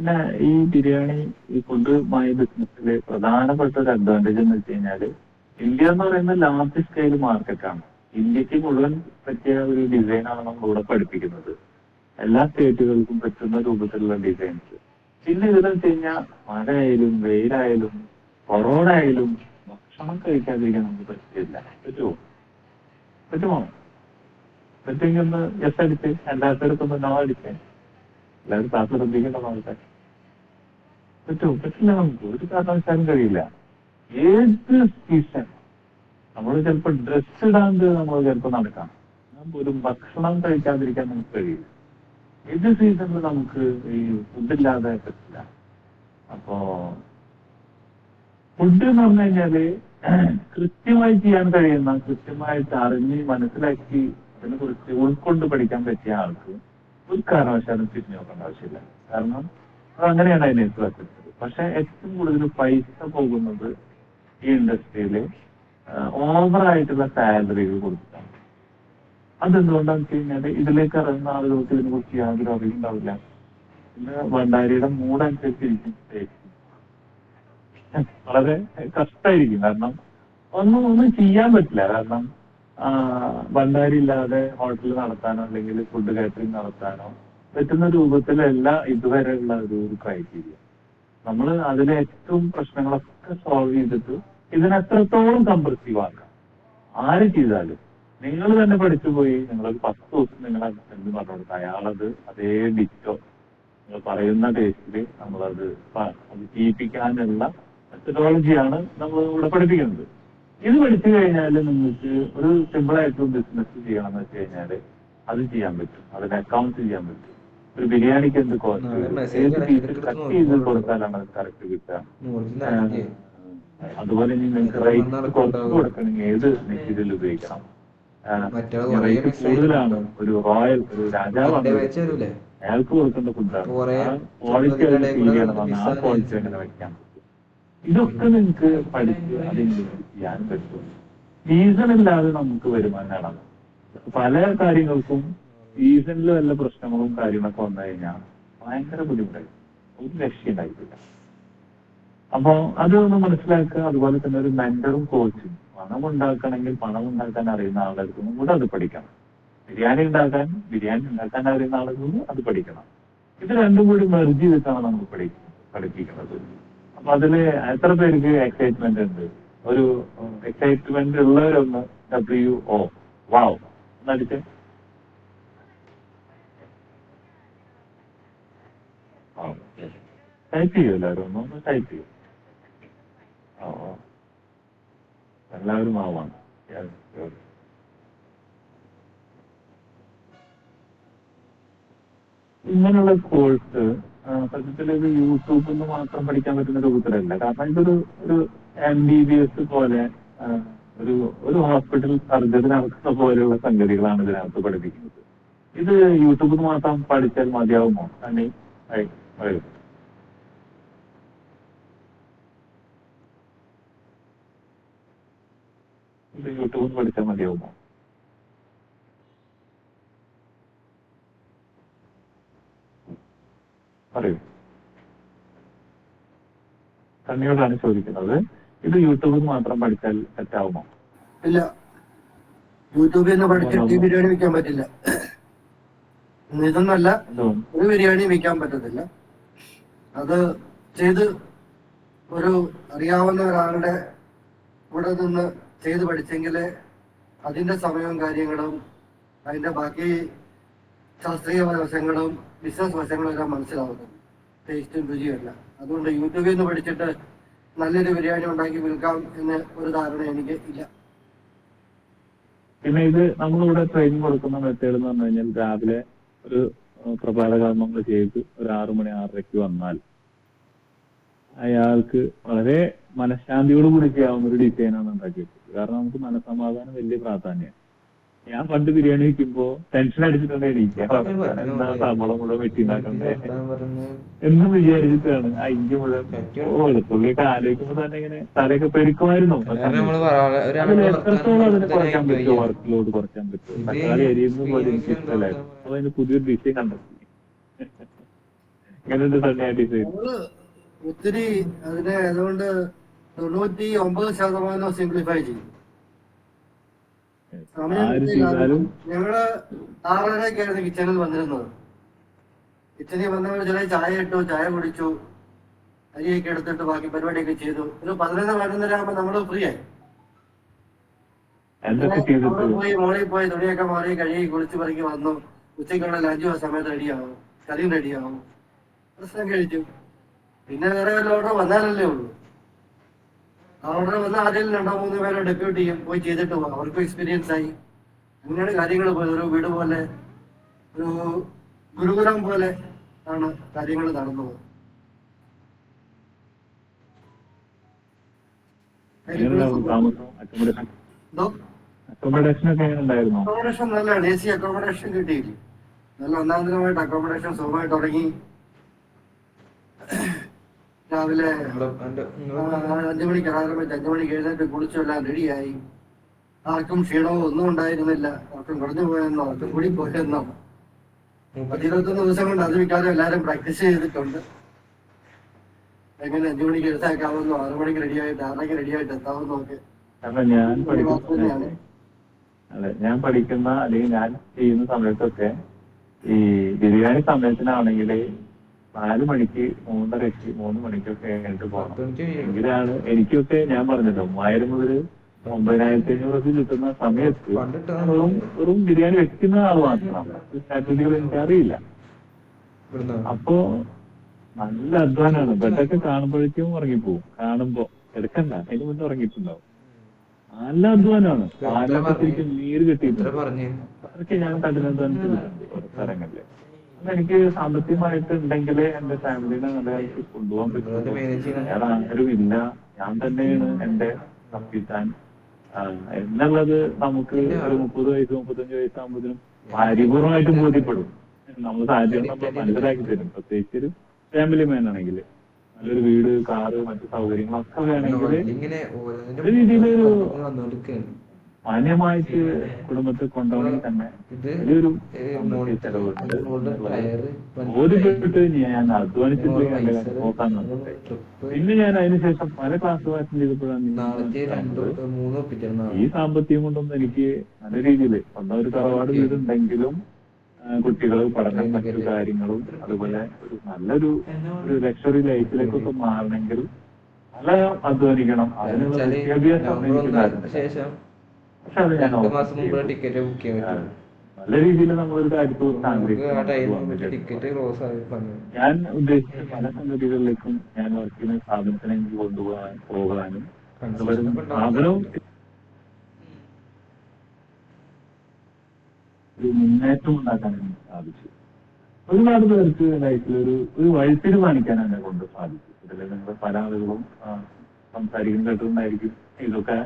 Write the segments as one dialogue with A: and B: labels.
A: പിന്നെ ഈ ബിരിയാണി ഈ ഫുഡുമായി ബിസിനസ്സിൽ പ്രധാനപ്പെട്ട ഒരു അഡ്വാന്റേജ് എന്ന് വെച്ച് കഴിഞ്ഞാൽ ഇന്ത്യ എന്ന് പറയുന്ന ലാർജ് സ്കെയിൽ മാർക്കറ്റാണ് ഇന്ത്യയ്ക്ക് മുഴുവൻ പറ്റിയ ഒരു ഡിസൈനാണ് നമ്മൾ ഇവിടെ പഠിപ്പിക്കുന്നത്. എല്ലാ സ്റ്റേറ്റുകൾക്കും പറ്റുന്ന രൂപത്തിലുള്ള ഡിസൈൻസ് പിന്നെ ഇതെന്ന് വെച്ച് കഴിഞ്ഞാൽ മഴയായാലും വെയിലായാലും കൊറോണ ആയാലും ഭക്ഷണം കഴിക്കാതിരിക്കാൻ നമുക്ക് പറ്റില്ല. പറ്റുമോ പറ്റുമോ? പറ്റുമെങ്കിൽ ഒന്ന് എസ് അടിച്ച് രണ്ടാമത്തേടത്തൊന്ന് നോ അടിച്ചേ എല്ലാവരും ശ്രദ്ധിക്കേണ്ട പറ്റുമോ പറ്റില്ല നമുക്ക് ഒരു കാരണവശാലും കഴിയില്ല. ഏത് സീസൺ നമ്മൾ ചിലപ്പോ ഡ്രസ് ഇടാണ്ട് നമ്മൾ ചിലപ്പോ നടക്കാം ഒരു ഭക്ഷണം കഴിക്കാതിരിക്കാൻ നമുക്ക് കഴിയില്ല. ഏത് സീസണിൽ നമുക്ക് ഈ ഫുഡില്ലാതെ പറ്റില്ല. അപ്പോ ഫുഡ് എന്ന് പറഞ്ഞു കഴിഞ്ഞാൽ കൃത്യമായി ചെയ്യാൻ കഴിയുന്ന കൃത്യമായിട്ട് അറിഞ്ഞ് മനസ്സിലാക്കി അതിനെ കുറിച്ച് ഉൾക്കൊണ്ട് പഠിക്കാൻ പറ്റിയ ആൾക്ക് ഒരു കാരണവശാലും തിരിഞ്ഞു നോക്കേണ്ട ആവശ്യമില്ല. കാരണം അങ്ങനെയാണ് അതിനെ മനസ്സിലാക്കുന്നത് പക്ഷെ ഏറ്റവും കൂടുതൽ പൈസ പോകുന്നത് ഈ ഇൻഡസ്ട്രിയിൽ ഓവറായിട്ടുള്ള സാലറികൾ കൊടുത്തിട്ടാണ്. അതെന്തുകൊണ്ടാന്ന് വെച്ച് കഴിഞ്ഞാൽ ഇതിലേക്ക് ഇറങ്ങുന്ന ആളുകൾക്ക് ഇതിനെ കുറിച്ച് യാതൊരു അറിവുണ്ടാവില്ല പിന്നെ ഭണ്ഡാരിയുടെ മൂടനുസരിച്ചിരിക്കും വളരെ കഷ്ടമായിരിക്കും കാരണം ഒന്നും ഒന്നും ചെയ്യാൻ പറ്റില്ല. കാരണം ഭണ്ഡാരി ഇല്ലാതെ ഹോട്ടൽ നടത്താനോ അല്ലെങ്കിൽ ഫുഡ് കാറ്ററിംഗ് നടത്താനോ പറ്റുന്ന രൂപത്തിലല്ല ഇതുവരെയുള്ള ഒരു ക്രൈറ്റീരിയ നമ്മൾ അതിലെ ഏറ്റവും പ്രശ്നങ്ങളൊക്കെ സോൾവ് ചെയ്തിട്ട് ഇതിനെത്രത്തോളം കംപ്രസീവ് ആക്കാം? ആര് ചെയ്താലും. നിങ്ങൾ തന്നെ പഠിച്ചു പോയി നിങ്ങൾ പത്ത് ദിവസം നിങ്ങൾ എന്ത് പറഞ്ഞു കൊടുത്ത അയാളത് അതേ ബിറ്റോ നിങ്ങൾ പറയുന്ന ടേസ്റ്റിൽ നമ്മളത് അത് ചെയ്യിപ്പിക്കാനുള്ള മെത്തഡോളജിയാണ് നമ്മൾ ഇവിടെ പഠിപ്പിക്കുന്നത്. ഇത് പഠിച്ചു കഴിഞ്ഞാൽ നിങ്ങൾക്ക് ഒരു സിമ്പിൾ ആയിട്ട് ബിസിനസ് ചെയ്യണം എന്ന് വെച്ച് കഴിഞ്ഞാൽ അത് ചെയ്യാൻ പറ്റും. അതിന് അക്കൗണ്ട് ചെയ്യാൻ പറ്റും. ഒരു ബിരിയാണിക്ക് എന്ത് കോസ്റ്റ് ഏത് പീസ് കട്ട് ചെയ്ത് കൊടുത്താലാണ് അത് കറക്റ്റ് കിട്ടുക. അതുപോലെ നിങ്ങൾക്ക് റേറ്റ് കുറച്ച് കൊടുക്കണമെങ്കിൽ ഏത് മെറ്റീരിയൽ ഉപയോഗിക്കണം? റേറ്റ് കൂടുതലാണ്. ഒരു റോയൽ ഒരു
B: രാജാവ്
A: രാജാവാണ്? അയാൾക്ക് കൊടുക്കേണ്ട ഫുഡാണ് ക്വാളിറ്റി
B: ചെറുതിന്റെ
A: ഫീൽ ചെയ്യണം. ആ ക്വാളിറ്റി എങ്ങനെ വെക്കാൻ ഇതൊക്കെ നിങ്ങൾക്ക് പഠിച്ച് അതിന് ചെയ്യാൻ പറ്റും. സീസൺ ഇല്ലാതെ നമുക്ക് വരുമാനം പല കാര്യങ്ങൾക്കും സീസണിൽ വല്ല പ്രശ്നങ്ങളും കാര്യങ്ങളൊക്കെ വന്നു കഴിഞ്ഞാൽ ഭയങ്കര ബുദ്ധിമുട്ടായി ഒരു രക്ഷ ഉണ്ടായിട്ടില്ല. അപ്പൊ ഒന്ന് മനസ്സിലാക്കുക. അതുപോലെ തന്നെ ഒരു മെന്ററും കോച്ചും പണം ഉണ്ടാക്കണമെങ്കിൽ പണം ഉണ്ടാക്കാൻ അറിയുന്ന ആളുകൾക്ക് കൂടെ അത് പഠിക്കണം. ബിരിയാണി ഉണ്ടാക്കാൻ ബിരിയാണി ഉണ്ടാക്കാൻ അറിയുന്ന ആളുകൾ അത് പഠിക്കണം. ഇത് രണ്ടും കൂടി മെർജ് ചെയ്തിട്ടാണ് നമ്മൾ പഠി പഠിപ്പിക്കുന്നത്. അപ്പൊ അതിൽ എത്ര പേർക്ക് എക്സൈറ്റ്മെന്റ് ഉണ്ട്? ഒരു എക്സൈറ്റ്മെന്റ് ഉള്ളവരൊന്ന് ഡബ്ല്യു ഒ വാവ് എന്നടിച്ച് ടൈപ്പ് ചെയ്യൂ എല്ലാവരും. ഒന്ന് ടൈപ്പ് ചെയ്യൂ. ഓ. എല്ലാവരും ആവാണ്. ഇങ്ങനെയുള്ള കോഴ്സ് സത്യത്തിൽ ഇത് യൂട്യൂബിൽ നിന്ന് മാത്രം പഠിക്കാൻ പറ്റുന്ന രൂപത്തിലല്ല. കാരണം ഇതൊരു ഒരു എം ബി ബി എസ് പോലെ ഒരു ഒരു ഹോസ്പിറ്റൽ സർജറി നടക്കുന്ന പോലെയുള്ള സംഗതികളാണ് ഇതിനകത്ത് പഠിപ്പിക്കുന്നത്. ഇത് യൂട്യൂബിൽ മാത്രം പഠിച്ചാൽ മതിയാവുമോ? അനി ഐ, പറയൂ ഇത് യൂട്യൂബിൽ പഠിച്ചാൽ മതിയാവുമോ? പറയൂ തന്നെയോടാണ് ചോദിക്കുന്നത്. ഇത് യൂട്യൂബിൽ മാത്രം പഠിച്ചാൽ തെറ്റാവുമോ?
C: ഇല്ല. യൂട്യൂബിൽ നിന്ന് പഠിച്ചിട്ട് ബിരിയാണി വെക്കാൻ പറ്റില്ല. ഇതൊന്നല്ല. ഒരു ബിരിയാണി വെക്കാൻ പറ്റത്തില്ല. അത് ചെയ്ത് ഒരു അറിയാവുന്ന ഒരാളുടെ ഇവിടെ നിന്ന് ചെയ്ത് പഠിച്ചെങ്കിൽ അതിന്റെ സമയവും കാര്യങ്ങളും അതിന്റെ ബാക്കി ശാസ്ത്രീയ വശങ്ങളും ബിസിനസ് വശങ്ങളും എല്ലാം മനസ്സിലാവുന്നു ടേസ്റ്റും രുചിയല്ല അതുകൊണ്ട് യൂട്യൂബിൽ നിന്ന് പഠിച്ചിട്ട് നല്ലൊരു ബിരിയാണി ഉണ്ടാക്കി വിൽക്കാം എന്ന് ഒരു ധാരണ എനിക്ക് ഇല്ല.
A: പിന്നെ ഇത് നമ്മളിവിടെ ട്രെയിനിങ് കൊടുക്കുന്ന മെത്തേഡ് എന്ന് പറഞ്ഞു കഴിഞ്ഞാൽ രാവിലെ ഒരു പ്രഭാതകർമ്മങ്ങൾ പ്രഭാത കർമ്മങ്ങൾ ചെയ്ത് ഒരു ആറു മണി ആറരയ്ക്ക് വന്നാൽ അയാൾക്ക് വളരെ മനഃശാന്തിയോട് കൂടി ചെയ്യാവുന്ന ഒരു ഡിസൈനാണ് ഉണ്ടാക്കിയത്. കാരണം നമുക്ക് മനസമാധാനം വലിയ പ്രാധാന്യം. ഞാൻ പണ്ട് ബിരിയാണി വെക്കുമ്പോ ടെൻഷൻ അടിച്ചിട്ടുണ്ട് എനിക്ക്. എന്താ ശമ്പളം മുഴുവൻ
B: വെട്ടിണ്ടാക്കണ്ടേ
A: എന്ന് വിചാരിച്ചിട്ടാണ്. അഞ്ചു മുഴുവൻ വെളുത്തുള്ളിയൊക്കെ ആലോചിക്കുമ്പോ തന്നെ ഇങ്ങനെ തലയൊക്കെ പെരുക്കുമായിരുന്നു. എത്രത്തോളം അതിനെ കുറയ്ക്കാൻ പറ്റുമോ? വർക്ക് ലോഡ് കുറയ്ക്കാൻ പറ്റുമോ?
B: ഇത്
A: തക്കാളി അരിയുന്ന പോലെ എനിക്ക് ഇഷ്ടമല്ലായിരുന്നു അപ്പൊ അതിന് പുതിയൊരു ഡിസൈൻ കണ്ടെത്തി ഇങ്ങനെ ഡിസൈൻ
C: ഒത്തിരി അതിനെ അതുകൊണ്ട് തൊണ്ണൂറ്റി ഒമ്പത് ശതമാനം സിംപ്ലിഫൈ.
A: ചെയ്താലും
C: ഞങ്ങൾ ആറരക്കായിരുന്നു കിച്ചണിൽ വന്നിരുന്നത്. കിച്ചണിൽ വന്നവർ ചില ചായ ഇട്ടു ചായ കുടിച്ചു അരിയൊക്കെ എടുത്തിട്ട് ബാക്കി പരിപാടിയൊക്കെ ചെയ്തു. ഒരു പതിനൊന്ന് പതിനൊന്നര ആകുമ്പോ നമ്മൾ ഫ്രീ ആയി. പോയി മോളിൽ പോയി തുണിയൊക്കെ മാറി കഴുകി കുളിച്ച് പറക്കി വന്നു. ഉച്ചയ്ക്കുള്ള ലഞ്ച് സമയത്ത് റെഡിയാവും കറിയും റെഡിയാവും പ്രശ്നം കഴിച്ചു. പിന്നെ വേറെ വല്ല ഓർഡർ വന്നാലല്ലേ ഉള്ളൂ. ആ വന്ന് ആദ്യം രണ്ടോ മൂന്ന് പേരെ ഡെപ്യൂട്ട് ചെയ്യും. പോയി ചെയ്തിട്ട് പോകാം. അവർക്കും എക്സ്പീരിയൻസ് ആയി. അങ്ങനെയാണ് കാര്യങ്ങൾ പോയത് ഒരു വീട് പോലെ ഒരു ഗുരുകുലം പോലെ ആണ് കാര്യങ്ങൾ
A: നടന്നു അക്കോമഡേഷൻ
C: നല്ലതാണ്. എ സി അക്കോമഡേഷൻ കിട്ടിയില്ല? നല്ല ഒന്നാന്തരമായിട്ട് അക്കോമഡേഷൻ സുഖമായി തുടങ്ങി. രാവിലെ അഞ്ചു മണിക്ക് അലാറം വെച്ച് അഞ്ചു മണിക്ക് എഴുന്നേറ്റ് കുളിച്ചെല്ലാം റെഡിയായി. ആർക്കും ക്ഷീണവും ഒന്നും ഉണ്ടായിരുന്നില്ല. ആർക്കും കുറഞ്ഞു പോയെന്നോ ആർക്കും കൂടി പോയെന്നോ. ഇരുപത്തൊന്ന് ദിവസം കൊണ്ട് അത് മിക്കാതെ എല്ലാവരും പ്രാക്ടീസ് ചെയ്തിട്ടുണ്ട്. എങ്ങനെ അഞ്ചു മണിക്ക് എഴുത്താക്കാവുന്നോ ആറു മണിക്ക് റെഡിയായിട്ട് ആറരയ്ക്ക് റെഡിയായിട്ട് എത്താവുന്നോ ഒക്കെ
A: അല്ല ഞാൻ പഠിക്കുന്ന
C: അല്ല
A: അതെ ഞാൻ പഠിക്കുന്ന അല്ലെങ്കിൽ ഞാൻ ചെയ്യുന്ന സമയത്തൊക്കെ ഈ ബിരിയാണി സമയത്തിനാണെങ്കിൽ നാല് മണിക്ക് മൂന്നരക്ക് മൂന്ന് മണിക്കൊക്കെ കഴിഞ്ഞിട്ട് പോകണം എങ്കിലാണ് എനിക്കൊക്കെ ഞാൻ പറഞ്ഞല്ലോ മൂവായിരം മുതൽ ഒമ്പതിനായിരത്തി അഞ്ഞൂറൊക്കെ കിട്ടുന്ന സമയത്ത് വെറും വെറും ബിരിയാണി വെക്കുന്ന ആൾ മാത്രമാണ് എനിക്ക്
B: അറിയില്ല
A: അപ്പോ നല്ല അധ്വാനാണ്. ബെഡൊക്കെ കാണുമ്പോഴേക്കും ഉറങ്ങിപ്പോവും. കാണുമ്പോ എടുക്കണ്ട. അതിന് മുന്നേ ഉറങ്ങിയിട്ടുണ്ടാവും. നല്ല ശരിക്കും നീര് കിട്ടിയിട്ടുണ്ട്. അതൊക്കെ ഞാൻ കഠിനാധ്വാനത്തിൽ സ്ഥലങ്ങളില്ലേ സ്ഥലങ്ങളിൽ. എനിക്ക് സാമ്പത്തികമായിട്ട് ഉണ്ടെങ്കിലേ എന്റെ ഫാമിലിനെ നല്ല രീതിക്ക് കൊണ്ടുപോകാൻ
B: പറ്റും.
A: വേറെ ആരും ഇല്ല ഞാൻ തന്നെയാണ് എന്റെ സംവിധാൻ എന്നുള്ളത് നമുക്ക് ഒരു മുപ്പത് വയസ്സ് മുപ്പത്തഞ്ച് വയസ്സാകുമ്പോഴത്തേനും പരിപൂർണമായിട്ട് ബോധ്യപ്പെടും. നമ്മൾ സാഹചര്യം നമ്മൾ മനസ്സിലാക്കി തരും. പ്രത്യേകിച്ച് ഒരു ഫാമിലി മാൻ ആണെങ്കിൽ. നല്ലൊരു വീട് കാറ് മറ്റു സൗകര്യങ്ങളൊക്കെ വേണമെങ്കിൽ
B: ഇങ്ങനെ
A: മാന്യമായിട്ട് കുടുംബത്തിൽ കൊണ്ടുപോകണമെങ്കിൽ തന്നെ വലിയൊരു ബോധ്യപ്പെട്ട് ഞാൻ അധ്വാനിച്ചിട്ട് നോക്കാൻ പിന്നെ ഞാൻ അതിനുശേഷം പല ക്ലാസ് വാച്ചും ചെയ്തപ്പോഴാണ് ഈ സാമ്പത്തികം കൊണ്ടൊന്നും എനിക്ക് നല്ല രീതിയിൽ സ്വന്തം ഒരു തറവാട് വീടുണ്ടെങ്കിലും കുട്ടികൾ പഠനം മറ്റു കാര്യങ്ങളും അതുപോലെ ഒരു നല്ലൊരു ഒരു ലക്ഷറി ലൈഫിലേക്കൊക്കെ മാറണമെങ്കിൽ നല്ല അധ്വാനിക്കണം. അതിനുള്ള വിദ്യാഭ്യാസം.
B: ശേഷം രണ്ട് മാസം
A: ഓർമ്മ
B: മുമ്പ് ടിക്കറ്റ് ബുക്ക് ചെയ്യാൻ പറ്റും.
A: നല്ല രീതിയിൽ നമ്മളൊരു കാര്യത്തിൽ
B: ടിക്കറ്റ് ക്ലോസ്
A: ഞാൻ ഉദ്ദേശിച്ച പല സംഗതികളിലേക്കും ഞാൻ വർക്ക് ചെയ്യുന്ന സ്ഥാപനത്തിനെ എനിക്ക് കൊണ്ടുപോകാൻ പോകാനും ആഗ്രഹവും സ്ഥാപനവും ഒരു മുന്നേറ്റം ഉണ്ടാക്കാൻ എനിക്ക് സാധിച്ചു. ഒരുപാട് പേർക്ക് ലൈഫിൽ ഒരു ഒരു വഴിത്തിരി കാണിക്കാൻ എന്നെ കൊണ്ട് സാധിച്ചു. ഇതിൽ നിങ്ങൾ പല ആളുകളും സംസാരിക്കുന്ന കേട്ടിട്ടുണ്ടായിരിക്കും ഇതൊക്കെ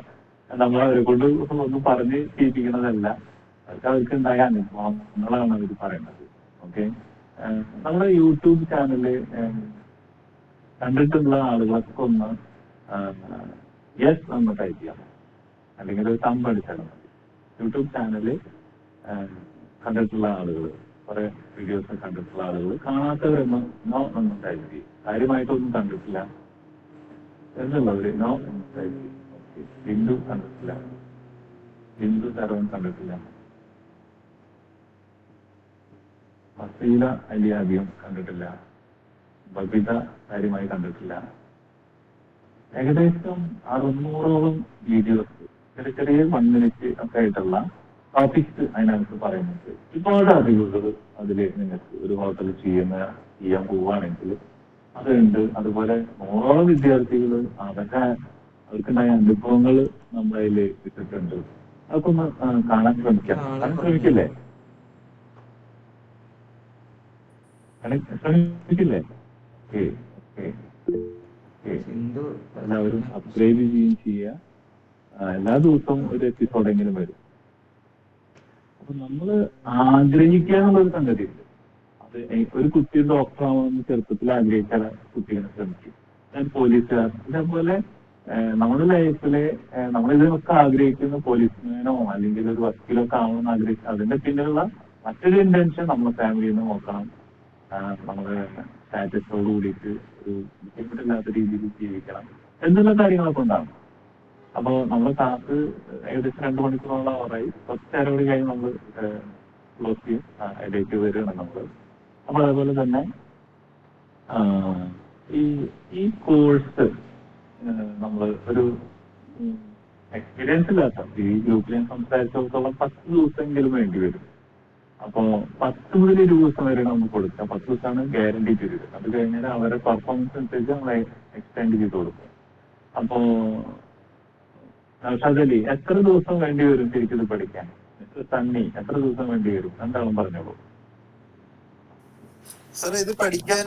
A: നമ്മൾ അവരെ കൊണ്ട് ഒന്നും പറഞ്ഞ് ചെയ്യിപ്പിക്കുന്നതല്ല അതൊക്കെ അവർക്ക് ഉണ്ടായ അനുഭവങ്ങളാണ് അവർ പറയുന്നത്. ഓക്കെ നമ്മുടെ യൂട്യൂബ് ചാനൽ കണ്ടിട്ടുള്ള ആളുകളൊക്കെ ഒന്ന് യെസ് എന്ന് ടൈപ്പ് ചെയ്യാം. അല്ലെങ്കിൽ ഒരു തമ്പ് അടിച്ചാൽ മതി. യൂട്യൂബ് ചാനൽ കണ്ടിട്ടുള്ള ആളുകൾ കുറെ വീഡിയോസ് കണ്ടിട്ടുള്ള ആളുകൾ കാണാത്തവരൊന്ന് നോ എന്ന് ടൈപ്പ് ചെയ്യും. കാര്യമായിട്ടൊന്നും കണ്ടിട്ടില്ല. എന്നുള്ളവര് നോ എന്ന് ടൈപ്പ് ചെയ്യും. ബിന്ദു കണ്ടിട്ടില്ല. ഹിന്ദു ധർമ്മം കണ്ടിട്ടില്ല. ഫസീല അലി അധികം കണ്ടിട്ടില്ല. ബബിത കാര്യമായി കണ്ടിട്ടില്ല. ഏകദേശം അറുന്നൂറോളം വീഡിയോസ് ചെറിയ ചെറിയ വൺ മിനിറ്റ് ഒക്കെ ആയിട്ടുള്ള ടോപ്പിക്സ് അതിനകത്ത് പറയുന്നുണ്ട്. ഒരുപാട് അറിവുകൾ അതിൽ നിങ്ങൾക്ക് ഒരു ഹോട്ടൽ ചെയ്യുന്ന ചെയ്യാൻ പോവുകയാണെങ്കിൽ അതുണ്ട്. അതുപോലെ നൂറോളം വിദ്യാർത്ഥികൾ അതൊക്കെ അവർക്കുണ്ടായ അനുഭവങ്ങൾ നമ്മളതിൽ ഇട്ടിട്ടുണ്ട്. അതൊക്കെ ഒന്ന് കാണാൻ ശ്രമിക്കാം. കാണാൻ ശ്രമിക്കില്ലേ? ശ്രമിക്കില്ലേ? Okay okay okay. എല്ലാവരും അപ്ഗ്രേഡ് ചെയ്യുകയും ചെയ്യുക. എല്ലാ ദിവസവും ഒരു എപ്പിസോഡെങ്കിലും വരും. അപ്പൊ നമ്മൾ ആഗ്രഹിക്കുക എന്നുള്ളൊരു സംഗതി. ഉണ്ട് അത് ഒരു കുട്ടി ഡോക്ടർ ആവണമെന്ന് ചെറുപ്പത്തിൽ ആഗ്രഹിച്ച കുട്ടികളെ ശ്രമിക്കും ഞാൻ പോലീസുകാർ ഇതേപോലെ നമ്മുടെ ലൈഫിൽ നമ്മളിതൊക്കെ ആഗ്രഹിക്കുന്ന പോലീസ്മാനോ അല്ലെങ്കിൽ ഒരു വക്കീലൊക്കെ ആവണമെന്ന് ആഗ്രഹിക്കുക അതിന്റെ പിന്നിലുള്ള മറ്റൊരു ഇന്റൻഷൻ നമ്മുടെ ഫാമിലിയിൽ നിന്ന് നോക്കണം. നമ്മുടെ സ്റ്റാറ്റസോട് കൂടിയിട്ട് ഒരു ബുദ്ധിമുട്ടില്ലാത്ത രീതിയിൽ ജീവിക്കണം എന്നുള്ള കാര്യങ്ങളൊക്കെ ഉണ്ടാകും അപ്പോ നമ്മുടെ ക്ലാസ് ഏകദേശം രണ്ടു മണിക്കൂറോളം അവറായി കുറച്ച് അരമണി കഴിഞ്ഞ് നമ്മൾ ക്ലോസ് ചെയ്യും. ഇടയ്ക്ക് വരികയാണ് നമ്മൾ അപ്പൊ അതേപോലെ തന്നെ ഈ ഈ കോഴ്സ് നമ്മൾ ഒരു എക്സ്പീരിയൻസ് ഇല്ലാത്ത ഈ ഗ്രൂപ്പിൽ സംസാരിച്ചിടത്തോളം പത്ത് ദിവസമെങ്കിലും വേണ്ടി വരും. അപ്പോ പത്ത് മുതൽ ഇരുപത് ദിവസം വരെ നമുക്ക് കൊടുക്കാം. പത്ത് ദിവസമാണ് ഗ്യാരണ്ടി പീരീഡ് അത് കഴിഞ്ഞാൽ അവരെ പെർഫോമൻസ് അനുസരിച്ച് നമ്മൾ എക്സ്റ്റെൻഡ് ചെയ്ത് കൊടുക്കും. അപ്പോ നൗഷാദ് എത്ര ദിവസം വേണ്ടി വരും ശരിക്കും പഠിക്കാൻ? മിസ്റ്റർ സണ്ണി എത്ര ദിവസം വേണ്ടി വരും? എന്താണെന്ന് പറഞ്ഞോളൂ.
D: സർ ഇത് പഠിക്കാൻ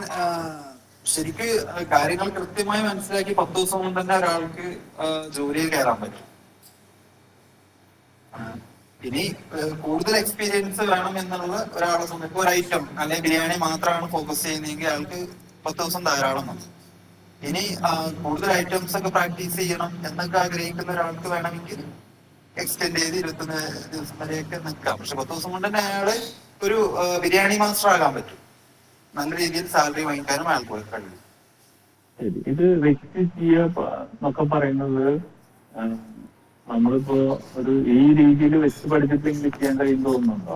D: ശരിക്ക് കാര്യങ്ങൾ കൃത്യമായി മനസ്സിലാക്കി പത്ത് ദിവസം കൊണ്ട് തന്നെ ഒരാൾക്ക് ജോലിയിൽ കയറാൻ പറ്റും. ഇനി കൂടുതൽ എക്സ്പീരിയൻസ് വേണം എന്നുള്ള ഒരാളെ സംബന്ധിച്ച് ഒരു ഐറ്റം അല്ലെങ്കിൽ ബിരിയാണി മാത്രമാണ് ഫോക്കസ് ചെയ്യുന്നതെങ്കിൽ അയാൾക്ക് പത്ത് ദിവസം ധാരാളം മതി ഇനി കൂടുതൽ ഐറ്റംസ് ഒക്കെ പ്രാക്ടീസ് ചെയ്യണം എന്നൊക്കെ ആഗ്രഹിക്കുന്ന ഒരാൾക്ക് വേണമെങ്കിൽ എക്സ്റ്റെൻഡ് ചെയ്ത് ഇരുപത്തൊന്ന് ദിവസം വരെയൊക്കെ നിൽക്കാം. പക്ഷെ പത്ത് ദിവസം കൊണ്ട് തന്നെ അയാൾ ഒരു ബിരിയാണി മാസ്റ്റർ ആകാൻ പറ്റും. നല്ല രീതിയിൽ സാലറി വാങ്ങിക്കാനും ആൾക്കാർക്ക് കഴിയും
A: ഇത് വ്യക്തി എന്നൊക്കെ പറയുന്നത് നമ്മളിപ്പോ ഒരു ഈ രീതിയിൽ വെച്ച് പഠിച്ചിട്ടെങ്കിൽ ചെയ്യാൻ കഴിയും തോന്നുന്നുണ്ടോ?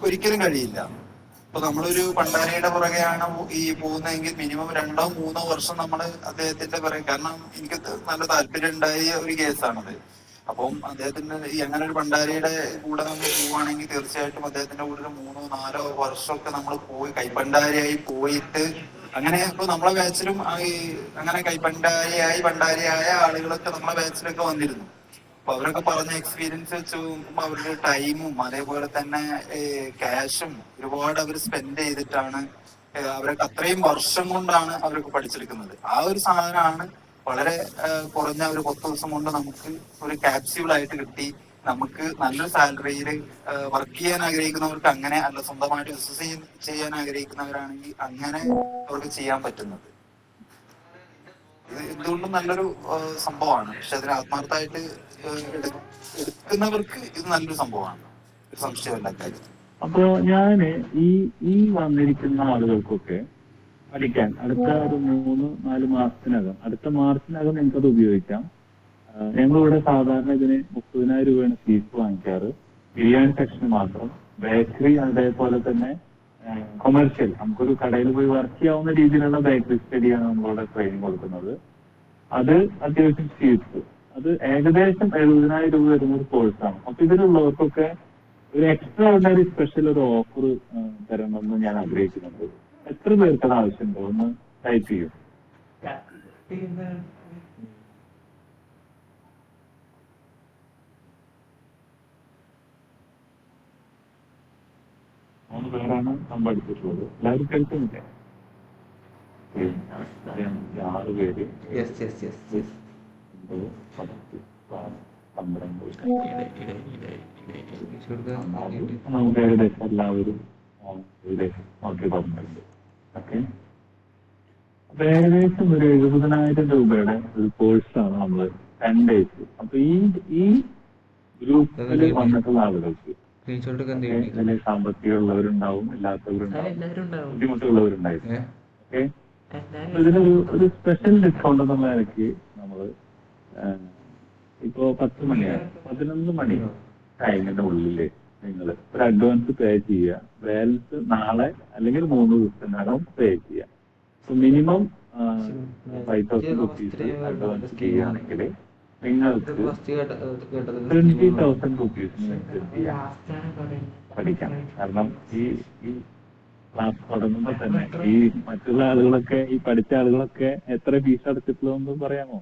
D: ഒരിക്കലും കഴിയില്ല. ഇപ്പൊ നമ്മളൊരു പണ്ടാരയുടെ പുറകെയാണ് ഈ പോകുന്നതെങ്കിൽ മിനിമം രണ്ടോ മൂന്നോ വർഷം നമ്മൾ അദ്ദേഹത്തിന്റെ പുറകെ. കാരണം എനിക്ക് നല്ല താല്പര്യം ഉണ്ടായ ഒരു കേസാണത് അപ്പം അദ്ദേഹത്തിന് ഈ അങ്ങനെ ഒരു ഭണ്ഡാരിയുടെ കൂടെ നമ്മൾ പോവുകയാണെങ്കിൽ തീർച്ചയായിട്ടും അദ്ദേഹത്തിന്റെ കൂടെ ഒരു മൂന്നോ നാലോ വർഷമൊക്കെ നമ്മൾ പോയി കൈപ്പണ്ടാരിയായി പോയിട്ട് അങ്ങനെ ഇപ്പൊ നമ്മളെ ബാച്ചിലും ഈ അങ്ങനെ കൈപ്പണ്ടാരിയായി ഭണ്ഡാരിയായ ആളുകളൊക്കെ നമ്മളെ ബാച്ചിലൊക്കെ വന്നിരുന്നു. അപ്പൊ അവരൊക്കെ പറഞ്ഞ എക്സ്പീരിയൻസ് വെച്ച് നോക്കുമ്പോ അവരുടെ ടൈമും അതേപോലെ തന്നെ ക്യാഷും ഒരുപാട് അവർ സ്പെൻഡ് ചെയ്തിട്ടാണ് അവരൊക്കെ അത്രയും വർഷം കൊണ്ടാണ് അവരൊക്കെ പഠിച്ചെടുക്കുന്നത്. ആ ഒരു സാധനമാണ് വളരെ കുറഞ്ഞ ഒരു പത്ത് ദിവസം കൊണ്ട് നമുക്ക് ഒരു ക്യാപ്സ്യൂൾ ആയിട്ട് കിട്ടി. നമുക്ക് നല്ലൊരു സാലറിയിൽ വർക്ക് ചെയ്യാൻ ആഗ്രഹിക്കുന്നവർക്ക് അങ്ങനെ അല്ല സ്വന്തമായിട്ട് ബിസിനസ് ചെയ്യാൻ ആഗ്രഹിക്കുന്നവരാണെങ്കിൽ അങ്ങനെ അവർക്ക് ചെയ്യാൻ പറ്റുന്നത്. ഇത് എന്തുകൊണ്ടും നല്ലൊരു സംഭവമാണ്. പക്ഷെ അതിന് ആത്മാർത്ഥമായിട്ട് എടുക്കുന്നവർക്ക് ഇത് നല്ലൊരു സംഭവമാണ്. സംശയമല്ല കാര്യത്തിൽ
A: അപ്പോ ഞാൻ ഈ ഈ വന്നിരിക്കുന്ന ആളുകൾക്കൊക്കെ പഠിക്കാൻ അടുത്ത ഒരു മൂന്ന് നാല് മാസത്തിനകം. അടുത്ത മാർച്ചിനകം നിങ്ങൾക്കത് ഉപയോഗിക്കാം. ഞങ്ങൾ ഞങ്ങളിവിടെ സാധാരണ ഇതിന് മുപ്പതിനായിരം രൂപയാണ് ഫീസ് വാങ്ങിക്കാറ്. ബിരിയാണി സെക്ഷൻ മാത്രം. ബേക്കറി അതേപോലെ തന്നെ കൊമേഴ്ഷ്യൽ നമുക്കൊരു കടയിൽ പോയി വർക്ക് ചെയ്യാവുന്ന രീതിയിലുള്ള ബേക്കറി സ്റ്റഡിയാണ് നമ്മളിവിടെ ട്രെയിനിങ് കൊടുക്കുന്നത്. അത് അത്യാവശ്യം ഫീസ് അത് ഏകദേശം എഴുപതിനായിരം രൂപ വരുന്ന ഒരു കോഴ്സാണ് അപ്പൊ ഇതിലുള്ളവർക്കൊക്കെ ഒരു എക്സ്ട്രാ ഓർഡിനറി സ്പെഷ്യൽ ഒരു ഓഫർ തരണമെന്ന് ഞാൻ ആഗ്രഹിക്കുന്നുണ്ട്. എത്ര പേർക്ക് അത് ആവശ്യമുണ്ടോ? ഒന്ന് ടൈപ്പ് ചെയ്യും. മൂന്ന് പേരാണ് സമ്പാദിച്ചിട്ടുള്ളത് എല്ലാവരും കേൾക്കുന്നില്ലേ? ആറ് പേര്. നമുക്ക് ഏകദേശം എല്ലാവരും നോക്കി പറഞ്ഞിട്ടുണ്ട്. ഓക്കെ അപ്പൊ ഏകദേശം ഒരു എഴുപതിനായിരം രൂപയുടെ ഒരു കോഴ്സാണ് നമ്മൾ ടെൻ ഡേയ്സ് അപ്പൊ ഈ ഈ ഗ്രൂപ്പിൽ വന്നിട്ടുള്ള ആളുകൾക്ക് ഇതിൽ സാമ്പത്തികമുള്ളവരുണ്ടാവും ഇല്ലാത്തവരുണ്ടാവും
E: എല്ലാവരും ഉണ്ടാവും.
A: ബുദ്ധിമുട്ടുള്ളവരുണ്ടായിരുന്നു. ഓക്കെ ഇതിനൊരു ഒരു സ്പെഷ്യൽ ഡിസ്കൗണ്ട് എന്നുള്ള നിലയ്ക്ക് നമ്മൾ ഇപ്പോ പത്ത് മണിയാണ്. പതിനൊന്ന് മണി ടൈമിന്റെ ഉള്ളിൽ നിങ്ങൾ ഒരു അഡ്വാൻസ് പേ ചെയ്യുക. ബാലൻസ് നാളെ അല്ലെങ്കിൽ മൂന്ന് ദിവസത്തിനകം പേ ചെയ്യുക. അപ്പൊ minimum five thousand rupees advance ചെയ്യുകയാണെങ്കിൽ നിങ്ങൾക്ക് ട്വന്റി തൗസൻഡ്
E: റുപ്പീസ്
A: പഠിക്കാം. കാരണം ഈ ഈ ക്ലാസ് തുടങ്ങുമ്പോ തന്നെ ഈ മറ്റുള്ള ആളുകളൊക്കെ ഈ പഠിച്ച ആളുകളൊക്കെ എത്ര ഫീസ് അടച്ചിട്ടുള്ളതെന്ന് പറയാമോ?